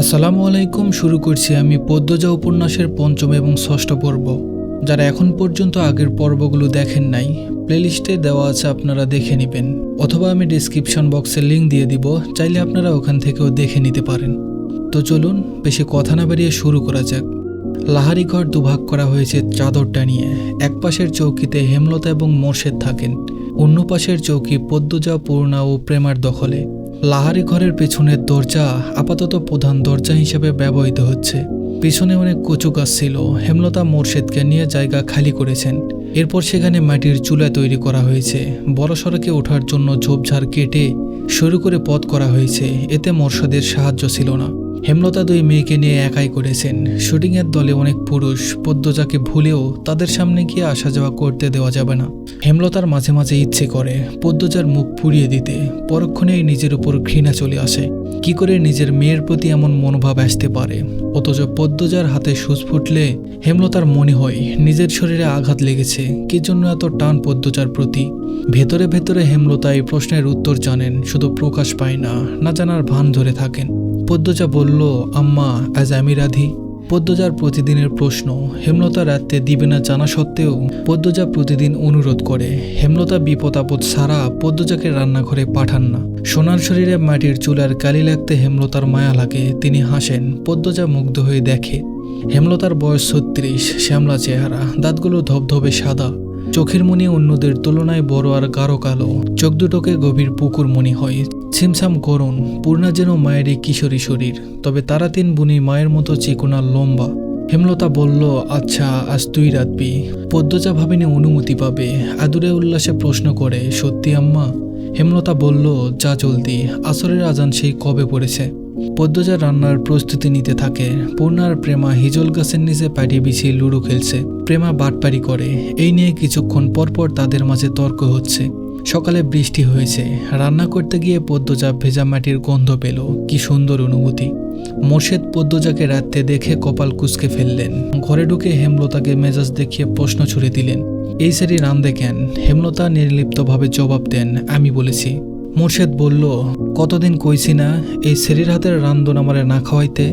আসসালামু আলাইকুম, শুরু করছি আমি পদ্মজা উপন্যাসের পঞ্চম এবং ষষ্ঠ পর্ব। যারা এখন পর্যন্ত আগের পর্বগুলো দেখেন নাই প্লেলিস্টে দেওয়া আছে আপনারা দেখে নেবেন, অথবা আমি ডিসক্রিপশন বক্সে লিঙ্ক দিয়ে দিব, চাইলে আপনারা ওখান থেকেও দেখে নিতে পারেন। তো চলুন, বেশি কথা না বাড়িয়ে শুরু করা যাক। লাহারি ঘর দুভাগ করা হয়েছে চাদরটা নিয়ে। এক পাশের চৌকিতে হেমলতা এবং মোর্শেদ থাকেন। অন্য পাশের চৌকি পদ্মজা, পূর্ণা ও প্রেমার দখলে। লাহারি ঘরের পেছনের দরজা আপাতত প্রধান দরজা হিসেবে ব্যবহৃত হচ্ছে। পেছনে অনেক কচু গাছ ছিল। হেমলতা মোর্শেদকে নিয়ে জায়গা খালি করেছেন। এরপর সেখানে মাটির চুলা তৈরি করা হয়েছে। বড় সড়কে ওঠার জন্য ঝোপঝাড় কেটে শুরু করে পথ করা হয়েছে। এতে মোর্শেদের সাহায্য ছিল না। হেমলতা দুই মেয়েকে নিয়ে একাই করেছেন। শুটিংয়ের দলে অনেক পুরুষ, পদ্মজাকে ভুলেও তাদের সামনে গিয়ে আসা যাওয়া করতে দেওয়া যাবে না। হেমলতার মাঝে মাঝে ইচ্ছে করে পদ্মজার মুখ পুড়িয়ে দিতে, পরক্ষণেই নিজের উপর ঘৃণা চলে আসে। কি করে নিজের মেয়ের প্রতি এমন মনোভাব আসতে পারে? অথচ পদ্মজার হাতে সুচ ফুটলে হেমলতার মনে হয়, নিজের শরীরে আঘাত লেগেছে, কি জন্য এত টান পদ্মজার প্রতি? ভেতরে ভেতরে হেমলতা এই প্রশ্নের উত্তর জানেন, শুধু প্রকাশ পায় না না জানার ভান ধরে থাকেন। পদ্মজা বলল, আম্মা, আজ আমি রাধি। পদ্মজার প্রতিদিনের প্রশ্ন, হেমলতা রাতে দিবে না জানা সত্ত্বেও? পদ্মজা প্রতিদিন অনুরোধ করে, হেমলতা বিপদ আপদ ছাড়া পদ্মজাকে রান্নাঘরে পাঠান না। সোনার শরীরে মাটির চুলার কালি লাগতে হেমলতার মায়া লাগে, তিনি হাসেন। পদ্মজা মুগ্ধ হয়ে দেখে, হেমলতার বয়স ছত্রিশ, শ্যামলা চেহারা, দাঁতগুলো ধবধবে সাদা। চোখের মনি অন্যদের তুলনায় বড় আর গাঢ় কালো। চোখ দুটোকে গভীর পুকুর মনি হয়। ছিমছাম করুন পূর্ণা যেন মায়েরই কিশোরী শরীর, তবে তারা তিন বুনি মায়ের মতো চিকুনা লম্বা। হেমলতা বলল আচ্ছা আজ তুই রাতবি পদ্মজা ভাবিনি অনুমতি পাবে, আদুরে উল্লাসে প্রশ্ন করে, সত্যি আম্মা? হেমলতা বলল, যা জলদি, আসরের আজান সেই কবে পড়েছে? পদ্মজা রান্নার প্রস্তুতি নিতে থাকে, পূর্ণার প্রেমা হিজল গাছের নিচে পাটি বিছিয়ে লুডো খেলছে, প্রেমা বাটপারি করে, এই নিয়ে কিছুক্ষণ পরপর তাদের মাঝে তর্ক হচ্ছে। সকালে বৃষ্টি হয়েছে। রান্না করতে গিয়ে পদ্মজা ভেজা মাটির গন্ধ পেল। কি সুন্দর অনুভূতি। মোর্শেদ পদ্মজাকে রাত্রে দেখে কপাল কুচকে ফেললেন। ঘরে ঢুকে হেমলতাকে মেজাজ দেখিয়ে প্রশ্ন ছুড়ে দিলেন, এই সারি রান্দে কেন? হেমলতা নির্লিপ্তভাবে জবাব দেন, আমি বলেছি। মোর্শেদ বলল, কতদিন কইছি না, এই সেরির হাতের রান্ধন আমারে না খাওয়াইতে?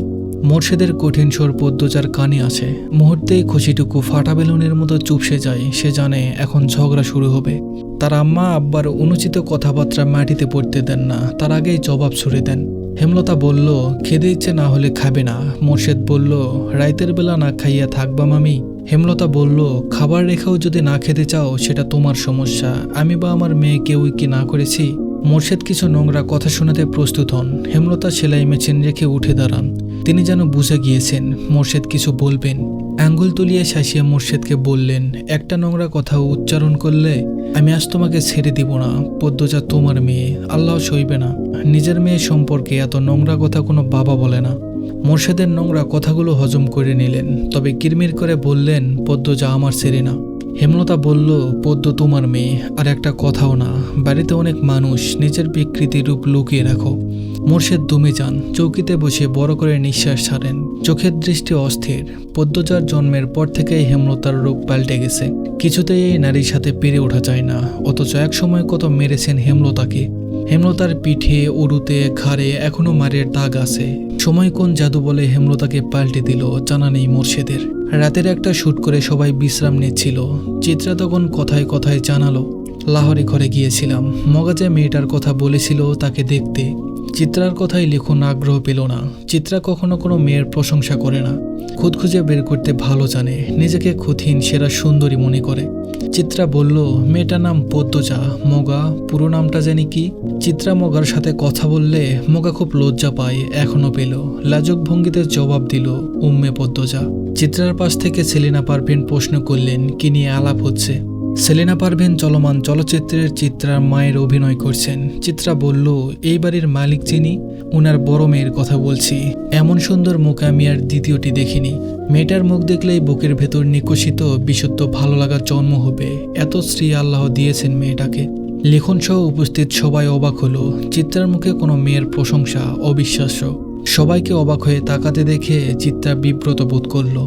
মোর্শেদের কঠিন স্বর পদ্মজার কানে আছে। মুহূর্তেই খুশিটুকু ফাটা বেলুনের মতো চুপসে যায়। সে জানে এখন ঝগড়া শুরু হবে। তার আম্মা আব্বার অনুচিত কথাবার্তা মাটিতে পড়তে দেন না। তার আগেই জবাব ছুড়ে দেন। হেমলতা বলল খেতে ইচ্ছে না হলে খাবে না। মোর্শেদ বলল, রাইতের বেলা না খাইয়া থাকবা মামি? হেমলতা বলল, খাবার রেখাও যদি না খেতে চাও, সেটা তোমার সমস্যা। আমি বা আমার মেয়ে কেউই কি না করেছি? মোর্শেদ কিছু নোংরা কথা শোনাতে প্রস্তুত হন। হেমলতা সেলাই মেশিন রেখে উঠে দাঁড়ান। তিনি যেন বুঝে গিয়েছেন, মোর্শেদ কিছু বলবেন। আঙ্গুল তুলিয়ে শাসিয়ে মোর্শেদকে বললেন, একটা নোংরা কথা উচ্চারণ করলে আমি আজ তোমাকে ছেড়ে দিব না, পদ্মজা তোমার মেয়ে। আল্লাহ সইবে না। নিজের মেয়ে সম্পর্কে এত নোংরা কথা কোনো বাবা বলে না। মোর্শেদের নোংরা কথাগুলো হজম করে নিলেন, তবে কিরমির করে বললেন, পদ্মজা আমার ছেড়ে না। হেমলতা বলল, পদ্ম তোমার মেয়ে, আর একটা কথাও না। বাড়িতে অনেক মানুষ, নিজের বিকৃতির রূপ লুকিয়ে রাখো। মোর্শেদ দমে যান, চৌকিতে বসে বড় করে নিঃশ্বাস ছাড়েন। চোখের দৃষ্টি অস্থির। পদ্মজার জন্মের পর থেকেই হেমলতার রূপ পাল্টে গেছে। কিছুতেই এই নারীর সাথে পেরে ওঠা যায় না, অথচ এক সময় কত মেরেছেন হেমলতাকে। হেমলতার পিঠে উড়ুতে ঘাড়ে এখনও মারের দাগ আছে। সময় কোন জাদু বলে হেমলতাকে পাল্টে দিল, জানা নেই মোর্শেদের। রাতের একটা শুট করে সবাই বিশ্রাম নিচ্ছিল। চিত্রা তখন কথায় কথায় জানালো, লাহোরে ঘরে গিয়েছিলাম। মগাজে মেয়েটার কথা বলেছিল তাকে দেখতে। চিত্রার কথাই লিখুন আগ্রহ পেল না। চিত্রা কখনো কোনো মেয়ের প্রশংসা করে না। খুদ খুঁজে বের করতে ভালো জানে। নিজেকে খুথিন সেরা, সুন্দরী মনে করে। চিত্রা বলল, মেয়েটার নাম পদ্মজা। মগা, পুরো নামটা জানি কি? চিত্রা মগার সাথে কথা বললে মগা খুব লজ্জা পায়, এখনও পেল। লাজক ভঙ্গিতে জবাব দিল, উম্মে পদ্মজা। চিত্রার পাশ থেকে সেলিনা পারভিন প্রশ্ন করলেন, কি নিয়ে আলাপ হচ্ছে? সেলিনা পারভিন চলমান চলচ্চিত্রের চিত্রার মায়ের অভিনয় করছেন। চিত্রা বলল, এই বাড়ির মালিক যিনি, উনার বড় মেয়ের কথা বলছি। এমন সুন্দর মুখ আমি আর দ্বিতীয়টি দেখিনি। মেয়েটার মুখ দেখলেই বুকের ভেতর নিকশিত বিশুদ্ধ, ভালো লাগার জন্ম হবে। এত শ্রী আল্লাহ দিয়েছেন মেয়েটাকে। লেখন সহ উপস্থিত সবাই অবাক হলো। চিত্রার মুখে কোনো মেয়ের প্রশংসা অবিশ্বাস্য। সবাইকে অবাক হয়ে তাকাতে দেখে চিত্রা বিব্রত বোধ করল।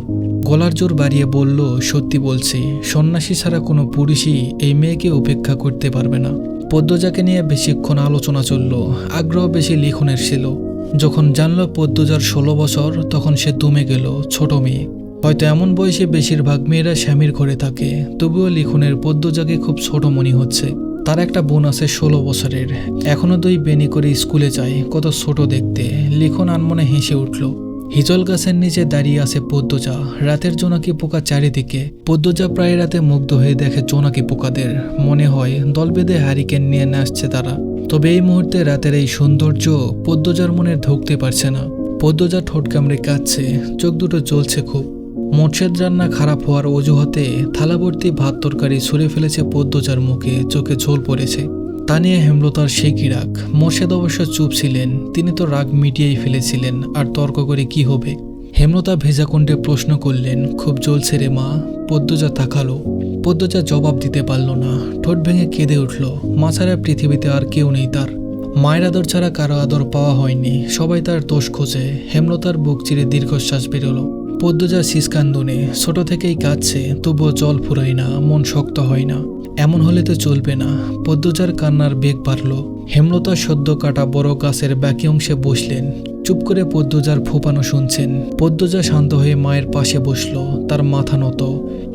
গলার জোর বাড়িয়ে বলল, সত্যি বলছি, সন্ন্যাসী ছাড়া কোনো পুরুষই এই মেয়েকে উপেক্ষা করতে পারবে না। পদ্মজাকে নিয়ে বেশিক্ষণ আলোচনা চলল, আগ্রহ বেশি লিখনের ছিল। যখন জানল পদ্মজার ষোলো বছর, তখন সে তুমে গেল, ছোট মেয়ে, হয়তো এমন বয়সে বেশিরভাগ মেয়েরা স্বামীর ঘরে থাকে, তবুও লিখনের পদ্মজাকে খুব ছোট মনে হচ্ছে। তার একটা বোন আছে ষোলো বছরের, এখনও দুই বেনি করে স্কুলে যায়, কত ছোট দেখতে। লিখন আনমনে হেসে উঠল হিজল গাছের নিচে দাঁড়িয়ে আছে পদ্মজা। রাতের জোনাকি পোকা চারিদিকে। পদ্মজা প্রায় রাতে মুগ্ধ হয়ে দেখে জোনাকি পোকাদের। মনে হয় দল বেঁধে হারিকেন নিয়ে নাচছে তারা। তবে এই মুহূর্তে রাতের এই সৌন্দর্য পদ্মজার মনে ঢুকতে পারছে না। পদ্মজা ঠোঁট কামড়ে কাঁদছে, চোখ দুটো জ্বলছে খুব। মোর্শেদ রান্না খারাপ হওয়ার অজুহাতে থালাভর্তি ভাত তরকারি ছুঁড়ে ফেলেছে পদ্মজার মুখে, চোখে ঝোল পড়েছে। তা নিয়ে হেমলতার সে কি রাগ? মোর্শেদ অবশ্য চুপ ছিলেন। তিনি তো রাগ মিটিয়েই ফেলেছিলেন। আর তর্ক করে কি হবে? হেমলতা ভেজা কণ্ঠে প্রশ্ন করলেন, খুব জ্বলছে রে মা। পদ্মজা তাকালো। পদ্মজা জবাব দিতে পারল না। ঠোঁট ভেঙে কেঁদে উঠল। মা ছাড়া পৃথিবীতে আর কেউ নেই তার। মায়ের আদর ছাড়া কারও আদর পাওয়া হয়নি। সবাই তার দোষ খোঁজে। হেমলতার বুক চিরে দীর্ঘশ্বাস বেরোলো। পদ্মজা শিসকান্দনে ছোট থেকেই কাঁদছে, তবুও জল ফুরায় না, মন শক্ত হয় না। এমন হলে তো চলবে না। পদ্মজার কান্নার বেগ বাড়ল। হেমলতা সদ্য কাটা বড় গাছের বাকি অংশে বসলেন। চুপ করে পদ্মজার ফোপানো শুনছেন। পদ্মজা শান্ত হয়ে মায়ের পাশে বসল, তার মাথা নত।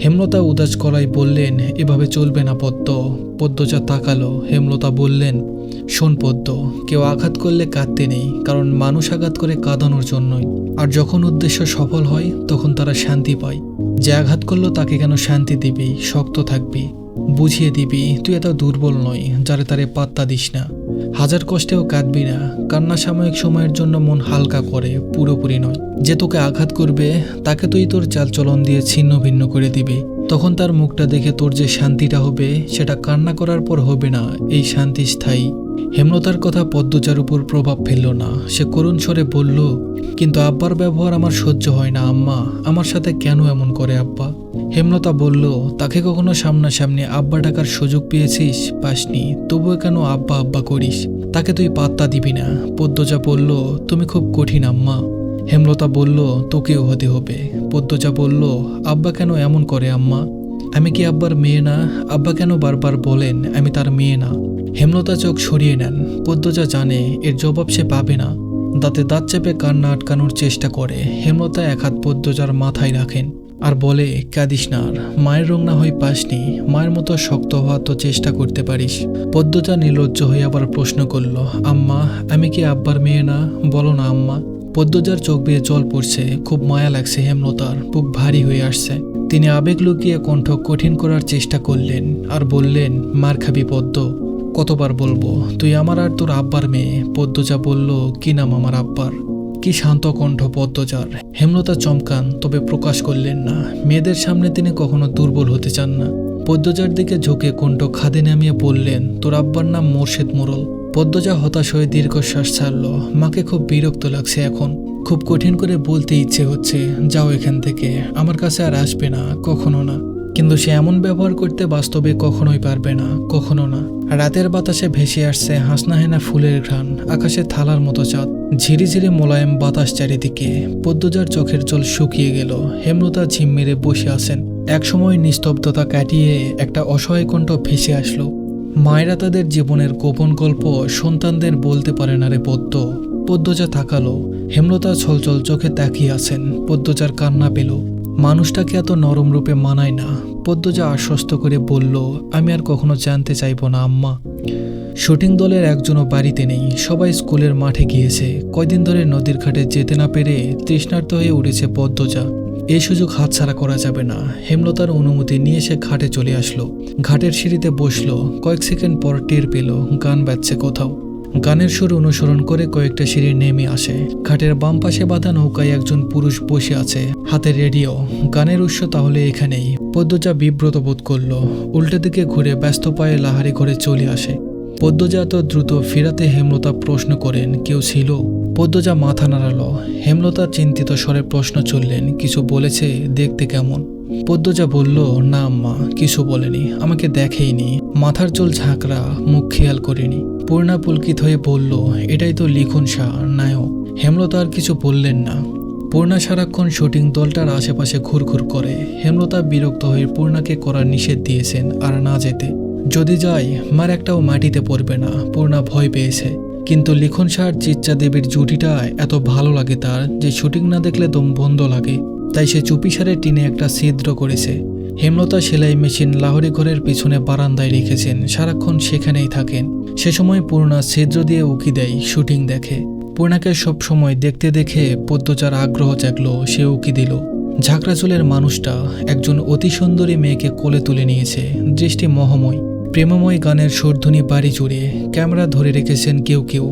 হেমলতা উদাস গলায় বললেন, এভাবে চলবে না পদ্ম। পদ্মজা তাকালো, হেমলতা বললেন, শোন পদ্ম, কেউ আঘাত করলে কাঁদতে নেই, কারণ মানুষ আঘাত করে কাঁদানোর জন্যই। আর যখন উদ্দেশ্য সফল হয়, তখন তারা শান্তি পায়। যে আঘাত করল তাকে কেন শান্তি দিবি? শক্ত থাকবি। বুঝিয়ে দিবি, তুই এত দুর্বল নয় যারে তারে পাত্তা দিস না। হাজার কষ্টেও কাঁদবি না। কান্না সাময়িক সময়ের জন্য মন হালকা করে, পুরোপুরি নয়। যে তোকে আঘাত করবে, তাকে তুই তোর চালচলন দিয়ে ছিন্ন ভিন্ন করে দিবি। তখন তার মুখটা দেখে তোর যে শান্তিটা হবে, সেটা কান্না করার পর হবে না। এই শান্তি স্থায়ী। হেমলতার কথা পদ্মচার উপর প্রভাব ফেলল না। সে করুণ স্বরে বলল, কিন্তু আব্বার ব্যবহার আমার সহ্য হয় না, আম্মা। আমার সাথে কেন এমন করে আব্বা? হেমলতা বলল, তাকে কখনো সামনাসামনি আব্বা ডাকার সুযোগ পেয়েছিস? পাসনি। তবুও কেন আব্বা আব্বা করিস? তাকে তুই পাত্তা দিবি না। পদ্মজা বলল, তুমি খুব কঠিন আম্মা। হেমলতা বলল, তোকেও হতে হবে। পদ্মজা বলল, আব্বা কেন এমন করে আম্মা? আমি কি আব্বার মেয়ে না? আব্বা কেন বারবার বলেন, আমি তার মেয়ে না? হেমলতা চোখ সরিয়ে নেন। পদ্মজা জানে, এর জবাব সে পাবে না। দাঁতে দাঁত চেপে কান্না আটকানোর চেষ্টা করে। হেমলতা এক হাত পদ্মজার মাথায় রাখেন। আর বলে, কাঁদিস না, আর মায়ের রং না হয়ে পাসনি, মায়ের মতো শক্ত হওয়ার তো চেষ্টা করতে পারিস। পদ্মজা নির্লজ্জ হয়ে আবার প্রশ্ন করল, আম্মা, আমি কি আব্বার মেয়ে না? বলো না, আম্মা। পদ্মজার চোখ বেয়ে জল পড়ছে, খুব মায়া লাগছে হেমলতার, বুক ভারী হয়ে আসছে। তিনি আবেগ লুকিয়ে কণ্ঠ কঠিন করার চেষ্টা করলেন আর বললেন, মার খাবি পদ্ম, কতবার বলব, তুই আমার আর তোর আব্বার মেয়ে। পদ্মজা বলল, কি নাম আমার আব্বার? কি শান্ত কণ্ঠ পদ্মজার। হেমলতা চমকান, তবে প্রকাশ করলেন না। মেয়েদের সামনে তিনি কখনো দুর্বল হতে চান না। পদ্মজার দিকে ঝুঁকে কণ্ঠ খাদে নামিয়ে বললেন, তোর আব্বার নাম মোর্শেদ মোরল। পদ্মজা হতাশ হয়ে দীর্ঘশ্বাস ছাড়ল। মাকে খুব বিরক্ত লাগছে এখন। খুব কঠিন করে বলতে ইচ্ছে হচ্ছে। যাও এখান থেকে। আমার কাছে আর আসবে না, কখনো না। কিন্তু সে এমন ব্যবহার করতে বাস্তবে কখনোই পারবে না, কখনো না। রাতের বাতাসে ভেসে আসছে হাসনাহেনা ফুলের ঘ্রাণ, আকাশে থালার মতো চাঁদ। ঝিরি ঝিরিঝিরি মোলায়েম বাতাস চারিদিকে। পদ্মজার চোখের জল শুকিয়ে গেল। হেমলতা ঝিম মেরে বসে আছেন। একসময় নিস্তব্ধতা কাটিয়ে একটা অসহায় কণ্ঠ ভেসে আসলো। মায়েরা তাদের জীবনের গোপন গল্প সন্তানদের বলতে পারে না রে পদ্ম। পদ্মজা থাকালো হেমলতা ছলছল চোখে তাকিয়ে আছেন। পদ্মজার কান্না পেল। মানুষটাকে এত নরম রূপে মানায় না। পদ্মজা আশ্বস্ত করে বলল, আমি আর কখনো জানতে চাইব না, আম্মা। শুটিং দলের একজনও বাড়িতে নেই। সবাই স্কুলের মাঠে গিয়েছে। কয়দিন ধরে নদীর ঘাটে যেতে না পেরে তৃষ্ণার্ত হয়ে উঠেছে পদ্মজা। এই সুযোগ হাতছাড়া করা যাবে না। হেমলতার অনুমতি নিয়ে সে ঘাটে চলে আসলো। ঘাটের সিঁড়িতে বসল। কয়েক সেকেন্ড পর টের পেল, গান বাজছে কোথাও। গানের সুর অনুসরণ করে কয়েকটা সিঁড়ি নেমে আসে। ঘাটের বাম পাশে বাঁধা নৌকায় একজন পুরুষ বসে আছে। হাতে রেডিও, গানের উৎস তাহলে এখানেই। পদ্মজা বিব্রত বোধ করল, উল্টো দিকে ঘুরে ব্যস্ত পায়ে লাহারি ঘরে চলে আসে। পদ্মজা এত দ্রুত ফেরাতে হেমলতা প্রশ্ন করেন, কেউ ছিল? পদ্মজা মাথা নাড়ালো, হেমলতা চিন্তিত স্বরে প্রশ্ন চললেন, কিছু বলেছে দেখতে কেমন? পদ্মজা বলল, না আম্মা, কিছু বলেনি, আমাকে দেখেইনি। মাথার চুল ঝাঁকড়া, মুখ খেয়াল করিনি। পূর্ণা পুলকিত হয়ে বলল, এটাই তো লিখুন শাহ নায়ক। হেমলতা আর কিছু বললেন না। পূর্ণা সারাক্ষণ শুটিং দলটার আশেপাশে ঘুরঘুর করে। হেমলতা বিরক্ত হয়ে পূর্ণাকে করার নিষেধ দিয়েছেন আর না যেতে। যদি যায় মার একটাও মাটিতে পড়বে না, পূর্ণা ভয় পেয়েছে। কিন্তু লিখন সার চিচ্চা দেবীর জুটিটা এত ভালো লাগে তার যে শুটিং না দেখলে দম বন্ধ লাগে। তাই সে চুপিসারে টিনে একটা ছিদ্র করেছে। হেমলতা সেলাই মেশিন লাহরি ঘরের পিছনে বারান্দায় রেখেছেন, সারাক্ষণ সেখানেই থাকেন। সে সময় পূর্ণা ছিদ্র দিয়ে উকি দেয়, শুটিং দেখে। পূর্ণাকে সবসময় দেখতে দেখে পদ্মচার আগ্রহ জাগলো, সে উকি দিল। ঝাঁকড়াচুলের মানুষটা একজন অতি সুন্দরী মেয়েকে কোলে তুলে নিয়েছে, দৃষ্টি মহময়। প্রেমময় গানের সর্ধনী বাড়ি জুড়ে ক্যামেরা ধরে রেখেছেন কেউ কেউ।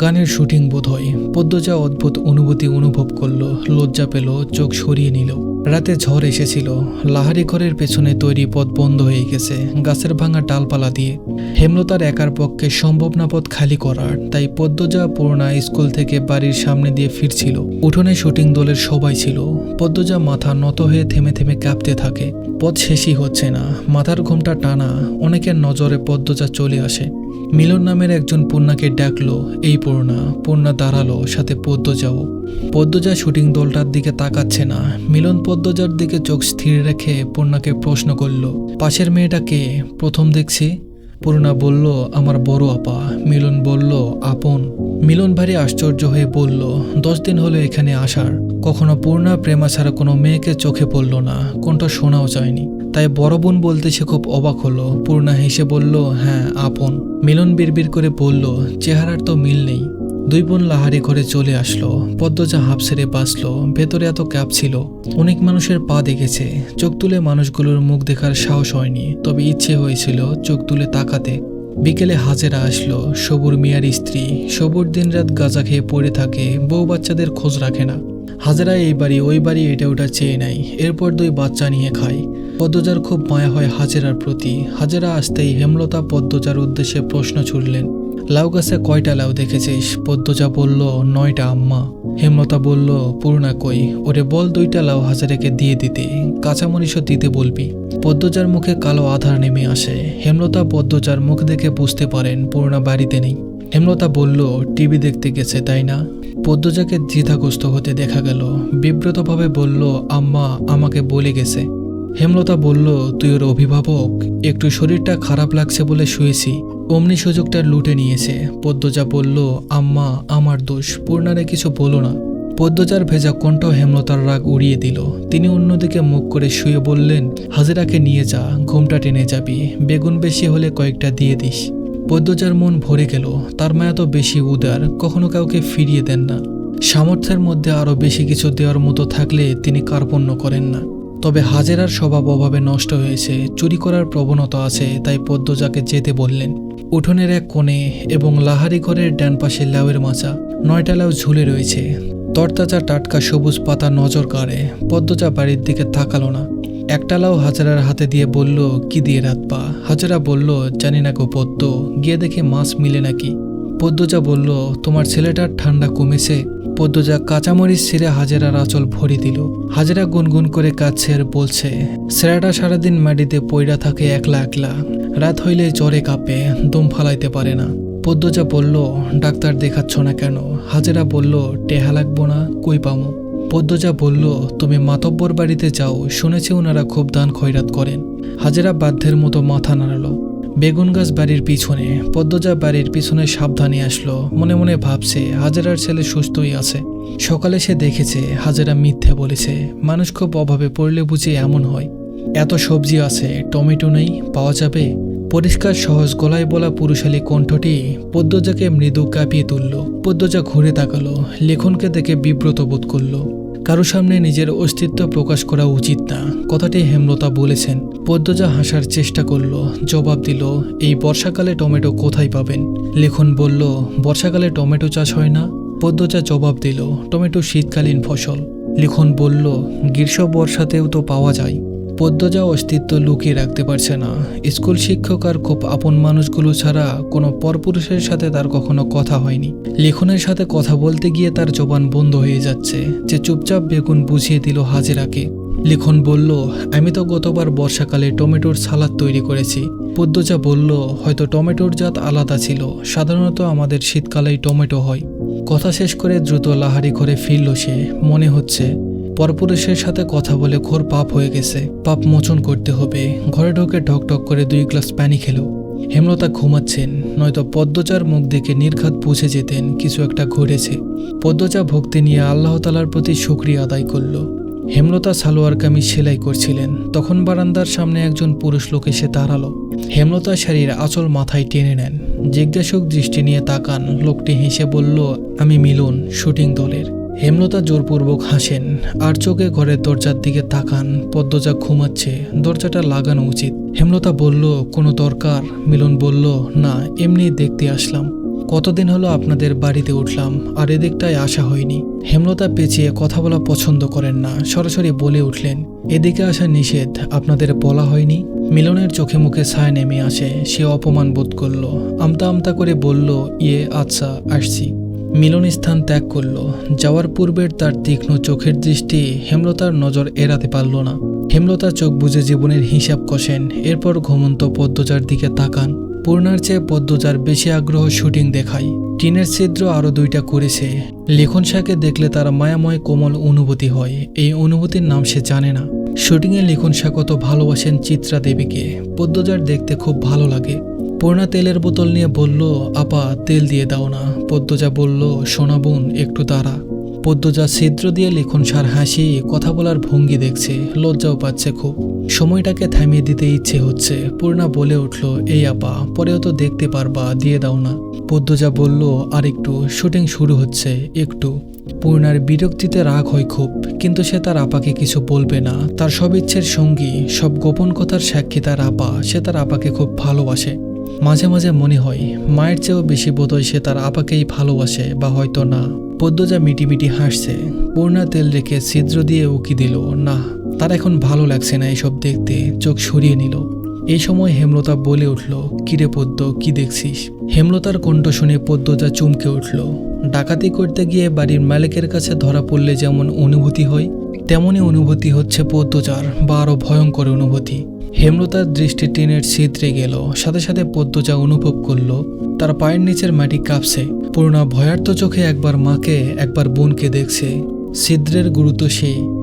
গানের শুটিং বোধ হয় পদ্মজা অদ্ভুত অনুভূতি অনুভব করল, লজ্জা পেল, চোখ সরিয়ে নিল। রাতে ঝড় এসেছিল। লাহারি ঘরের পেছনে তৈরি পথ বন্ধ হয়ে গেছে, গাছের ভাঙা ডালপালা দিয়ে। হেমলতার একার পক্ষে সম্ভব না পথ খালি করার, তাই পদ্মজা পূর্ণা স্কুল থেকে বাড়ির সামনে দিয়ে ফিরছিল। উঠোনে শুটিং দলের সবাই ছিল। পদ্মজা মাথা নত হয়ে থেমে থেমে কাঁপতে থাকে। পথ শেষই হচ্ছে না, মাথার ঘোমটা টানা, অনেকের নজরে পদ্মজা চলে আসে। মিলন নামের একজন পূর্ণাকে ডাকলো, এই পূর্ণা। পূর্ণা দাঁড়াল, সাথে পদ্মজাও। পদ্মজা শুটিং দলটার দিকে তাকাচ্ছে না। মিলন পদ্মজার দিকে চোখ স্থির রেখে পূর্ণাকে প্রশ্ন করল, পাশের মেয়েটাকে প্রথম দেখছি। পূর্ণা বলল, আমার বড় আপা। মিলন বলল, আপন। মিলন ভারী আশ্চর্য হয়ে বলল, দশ দিন হলো এখানে আসার। কখনো পূর্ণা প্রেমা ছাড়া কোনো মেয়েকে চোখে পড়ল না। কোনটা শোনাও যায়নি। তাই বড় বোন বলতে সে খুব অবাক হলো। পূর্ণা হেসে বলল হ্যাঁ আপন। মিলন বিড়বিড় করে বলল, চেহারার তো মিল নেই। দুই বোন লাহারি ঘরে চলে আসলো। পদ্মজা হাফ ছেড়ে বাঁচলো। ভেতরে এত ক্যাপ ছিল। অনেক মানুষের পা দেখেছে। চোখ তুলে মানুষগুলোর মুখ দেখার সাহস হয়নি। তবে ইচ্ছে হয়েছিল চোখ তুলে তাকাতে। বিকেলে হাজেরা আসলো। সবুর মিয়ার স্ত্রী। সবুর দিনরাত গাঁজা খেয়ে পড়ে থাকে। বউ বাচ্চাদের খোঁজ রাখে না। হাজেরা এই বাড়ি, ওই বাড়ি এটা ওটা চেয়ে নেয়। এরপর দুই বাচ্চা নিয়ে খায়। পদ্মজার খুব মায়া হয় হাজেরার প্রতি। হাজেরা আসতেই হেমলতা পদ্মজার উদ্দেশ্যে প্রশ্ন ছুড়লেন লাউ গাছে কয়টা লাউ দেখেছিস? পদ্মজা বলল, নয়টা আম্মা। হেমলতা বলল পূর্ণা কই? ওরে বল দুইটা লাউ হাজারেকে দিয়ে দিতে। কাঁচামরিচও দিতে বলবি। পদ্মজার মুখে কালো আধার নেমে আসে। হেমলতা পদ্মজার মুখ দেখে বুঝতে পারেন পূর্ণা বাড়িতে নেই। হেমলতা বলল, টিভি দেখতে গেছে, তাই না? পদ্মজাকে দ্বিধাগ্রস্ত হতে দেখা গেল। বিব্রতভাবে বলল, আম্মা, আমাকে বলে গেছে। হেমলতা বলল, তুই ওর অভিভাবক। একটু শরীরটা খারাপ লাগছে বলে শুয়েছি। অমনি সুযোগটা লুটে নিয়েছে। পদ্মজা বলল, আম্মা, আমার দোষ। পূর্ণারে কিছু বলো না। পদ্মজার ভেজা কণ্ঠ হেমলতার রাগ উড়িয়ে দিল। তিনি অন্যদিকে মুখ করে শুয়ে বললেন, হাজিরাকে নিয়ে যা, ঘুমটা টেনে যাবি। বেগুন বেশি হলে কয়েকটা দিয়ে দিস। পদ্মজার মন ভরে গেল। তার মায়া তো বেশি উদার, কখনো কাউকে ফিরিয়ে দেন না। সামর্থ্যের মধ্যে আরও বেশি কিছু দেওয়ার মতো থাকলে তিনি কার্পণ্য করেন না। তবে হাজেরার স্বভাব অভাবে নষ্ট হয়েছে, চুরি করার প্রবণতা আছে, তাই পদ্মজাকে যেতে বললেন। উঠোনের এক কোণে এবং লাহারি ঘরের ডান পাশে লাউয়ের মাচা, নয়টা লাউ ঝুলে রয়েছে। তরতাজা টাটকা সবুজ পাতা নজর কাড়ে, পদ্মজা বাড়ির দিকে তাকালো না। একটা লাউ হাজারার হাতে দিয়ে বলল, কি দিয়ে রাতপা হাজারা বলল, জানি না গো পদ্ম, গিয়ে দেখে মাছ মিলে নাকি। পদ্মজা বলল, তোমার ছেলেটার ঠান্ডা কমেছে। পদ্মজা কাঁচামরিচ ছিঁড়ে হাজেরার আঁচল ভরি দিল। হাজেরা গুনগুন করে কাঁদছে আর বলছে সেরাটা সারাদিন মাটিতে পইড়া থাকে একলা একলা। রাত হইলে জ্বরে কাঁপে, দম ফালাইতে পারে না। পদ্মজা বলল, ডাক্তার দেখাচ্ছ না কেন? হাজেরা বলল, টেহা লাগবো না, কই পামো? পদ্মজা বলল, তুমি মাতব্বর বাড়িতে যাও, শুনেছি ওনারা খুব দান খয়রাত করেন। হাজেরা বাধ্যের মতো মাথা নাড়ালো। বেগুন গাছ বাড়ির পিছনে, পদ্মজা বাড়ির পিছনে সাবধানে আসলো, মনে মনে ভাবছে হাজেরার ছেলে সুস্থই আছে। সকালে সে দেখেছে, হাজেরা মিথ্যে বলেছে, মানুষ খুব অভাবে পড়লে বুঝে এমন হয়। এত সবজি আছে, টমেটো নেই, পাওয়া যাবে? পরিষ্কার, সহজ গলায় বলা পুরুষালী কণ্ঠটি পদ্মজাকে মৃদু কাঁপিয়ে তুলল। পদ্মজা ঘুরে তাকালো, লেখনকে দেখে বিব্রত বোধ করল। কারও সামনে নিজের অস্তিত্ব প্রকাশ করা উচিত না। কথাটি হেমলতা বলেছেন। পদ্মজা হাসার চেষ্টা করল, জবাব দিল, এই বর্ষাকালে টমেটো কোথায় পাবেন? লেখন বলল, বর্ষাকালে টমেটো চাষ হয় না? পদ্মজা জবাব দিল, টমেটো শীতকালীন ফসল। লিখন বলল গ্রীষ্ম বর্ষাতেও তো পাওয়া যায়। পদ্মজা অস্তিত্ব লুকিয়ে রাখতে পারছে না। স্কুল শিক্ষক আর খুব আপন মানুষগুলো ছাড়া কোনো পরপুরুষের সাথে তার কখনো কথা হয়নি। লিখনের সাথে কথা বলতে গিয়ে তার জবান বন্ধ হয়ে যাচ্ছে, যে চুপচাপ বেগুন বুঝিয়ে দিল হাজিরাকে। লিখন বলল, আমি তো গতবার বর্ষাকালে টমেটোর সালাদ তৈরি করেছি। পদ্মজা বলল, হয়তো টমেটোর জাত আলাদা ছিল, সাধারণত আমাদের শীতকালেই টমেটো হয়। কথা শেষ করে দ্রুত লাহারি ঘরে ফিরল সে। মনে হচ্ছে পরপুরুষের সাথে কথা বলে ঘোর পাপ হয়ে গেছে। পাপ মোচন করতে হবে। ঘরে ঢোকে ঢক ঢক করে দুই গ্লাস পানি খেলো। হেমলতা ঘুমাচ্ছেন, নয়তো পদ্মচার মুখ দেখে নির্ঘাত বুঝে যেতেন কিছু একটা ঘটেছে। পদ্মচা ভক্তি নিয়ে আল্লাহ তালার প্রতি শুক্রিয়া আদায় করল। হেমলতা সালোয়ার কামিজ সেলাই করছিলেন। তখন বারান্দার সামনে একজন পুরুষ লোক এসে দাঁড়াল। হেমলতা শাড়ির আঁচল মাথায় টেনে নেন। জিজ্ঞাসক দৃষ্টি নিয়ে তাকান। লোকটি হেসে বলল, আমি মিলন, শুটিং দলের। হেমলতা জোরপূর্বক হাসেন, আর চোখে ঘরের দরজার দিকে তাকান, পদ্মজা ঘুমাচ্ছে, দরজাটা লাগানো উচিত। হেমলতা বলল, কোনো দরকার? মিলন বলল, না, এমনি দেখতে আসলাম। কতদিন হলো আপনাদের বাড়িতে উঠলাম, আর এদিকটায় আসা হয়নি। হেমলতা পেঁচিয়ে কথা বলা পছন্দ করেন না, সরাসরি বলে উঠলেন, এদিকে আসা নিষেধ, আপনাদের বলা হয়নি? মিলনের চোখে মুখে ছায়া নেমে আসে, সে অপমান বোধ করল, আমতা আমতা করে বলল ইয়ে আচ্ছা আসছি। মিলন স্থান ত্যাগ করল। যাওয়ার পূর্বের তার তীক্ষ্ণ চোখের দৃষ্টি হেমলতার নজর এড়াতে পারল না। হেমলতা চোখ বুঝে জীবনের হিসাব কষেন, এরপর ঘুমন্ত পদ্মজার দিকে তাকান। পূর্ণার চেয়ে পদ্মজার বেশি আগ্রহ শুটিং দেখায়। টিনের ছিদ্র আরও দুইটা করেছে। লেখন শাকে দেখলে তার মায়াময় কোমল অনুভূতি হয়। এই অনুভূতির নাম সে জানে না। শুটিংয়ে লিখন শাহ কত ভালোবাসেন চিত্রা দেবীকে। পদ্মজার দেখতে খুব ভালো লাগে। পূর্ণা তেলের বোতল নিয়ে বলল, আপা, তেল দিয়ে দাও না। পদ্মজা বলল, সোনা বোন, একটু দাঁড়া। পদ্মজা ছিদ্র দিয়ে লিখন সার হাসি, কথা বলার ভঙ্গি দেখছে, লজ্জাও পাচ্ছে খুব। সময়টাকে থামিয়ে দিতে ইচ্ছে হচ্ছে। পূর্ণা বলে উঠল, এই আপা, পরেও তো দেখতে পারবা, দিয়ে দাও না। পদ্মজা বলল আর একটু শুটিং শুরু হচ্ছে, একটু। পূর্ণার বিরক্তিতে রাগ হয় খুব, কিন্তু সে তার আপাকে কিছু বলবে না। তার সব ইচ্ছের সঙ্গী, সব গোপন কথার সাক্ষী তার আপা, সে তার আপাকে খুব ভালোবাসে। মাঝে মাঝে মনে হয়, মায়ের চেয়েও বেশি বোধহয় সে তার আপাকেই ভালোবাসে বা হয়তো না। পদ্মজা মিটিমিটি হাসছে। পূর্ণা তেল রেখে ছিদ্র দিয়ে উকি দিল। না, তার এখন ভালো লাগছে না এসব দেখতে। চোখ সরিয়ে নিল। এই সময় হেমলতা বলে উঠল, কিরে পদ্ম, কি দেখছিস? হেমলতার কণ্ঠ শুনে পদ্মজা চমকে উঠল। ডাকাতি করতে গিয়ে বাড়ির মালিকের কাছে ধরা পড়লে যেমন অনুভূতি হয় তেমনই অনুভূতি হচ্ছে পদ্মচার বা আরও ভয়ঙ্কর অনুভূতি। হেমলতার দৃষ্টি টিনের ছিদ্রে গেল, সাথে সাথে পদ্মচা অনুভব করল, তার পায়ের নিচের মাটি কাঁপছে। পূর্ণা ভয়ার্ত চোখে একবার মাকে, একবার বোনকে দেখছে। ছিদ্রের গুরুত্ব সেই।